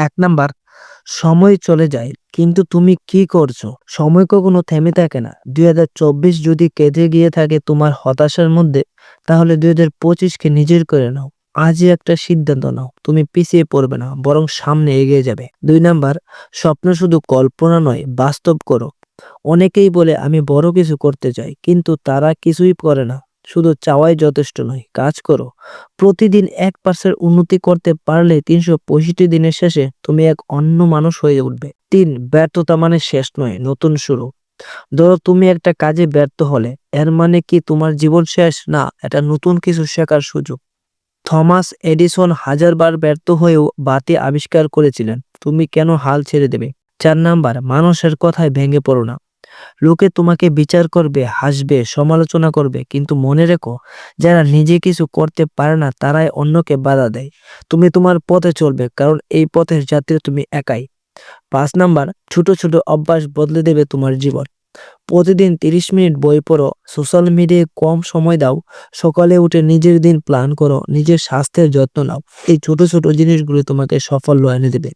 এক নাম্বার, সময় চলে যায়, কিন্তু তুমি কি করছ? সময় কখনো থেমে থাকে না। দুই হাজার চব্বিশ যদি কেঁদে গিয়ে থাকে তোমার হতাশার মধ্যে, তাহলে দুই হাজার পঁচিশকে নিজের করে নাও। আজই একটা সিদ্ধান্ত নাও, তুমি পিছিয়ে পড়বে না, বরং সামনে এগিয়ে যাবে। দুই নাম্বার, স্বপ্ন শুধু কল্পনা নয়, বাস্তব করো। অনেকেই বলে, আমি বড় কিছু করতে চাই, কিন্তু তারা কিছুই করে না। শুধু চাওয়াই যথেষ্ট নয়, কাজ করো। প্রতিদিন এক পার্সেন্ট উন্নতি করতে পারলে তিনশো পঁয়ষট্টি দিনের শেষে তুমি এক অন্য মানুষ হয়ে উঠবে। তিন, ব্যর্থতা মানে শেষ নয়, নতুন শুরু। ধরো তুমি একটা কাজে ব্যর্থ হলে, এর মানে কি তোমার জীবন শেষ? না, এটা নতুন কিছু শেখার সুযোগ। থমাস এডিসন হাজারবার ব্যর্থ হয়েও বাতি আবিষ্কার করেছিলেন, তুমি কেন হাল ছেড়ে দেবে? চার নাম্বার, মানুষের কথায় ভেঙে পড়ো না। লোকে তোমাকে বিচার করবে, হাসবে, সমালোচনা করবে, কিন্তু মনে রেখো, যারা নিজে কিছু করতে পারে না, তারাই অন্যকে বাধা দেয়। তুমি তোমার পথে চলবে, কারণ এই পথের যাত্রী তুমি একাই। পাঁচ নাম্বার, ছোট ছোট অভ্যাস বদলে দেবে তোমার জীবন। প্রতিদিন তিরিশ মিনিট বই পড়ো, সোশ্যাল মিডিয়ায় কম সময় দাও, সকালে উঠে নিজের দিন প্ল্যান করো, নিজের স্বাস্থ্যের যত্ন নাও। এই ছোট ছোট জিনিসগুলো তোমাকে সাফল্য এনে দেবে।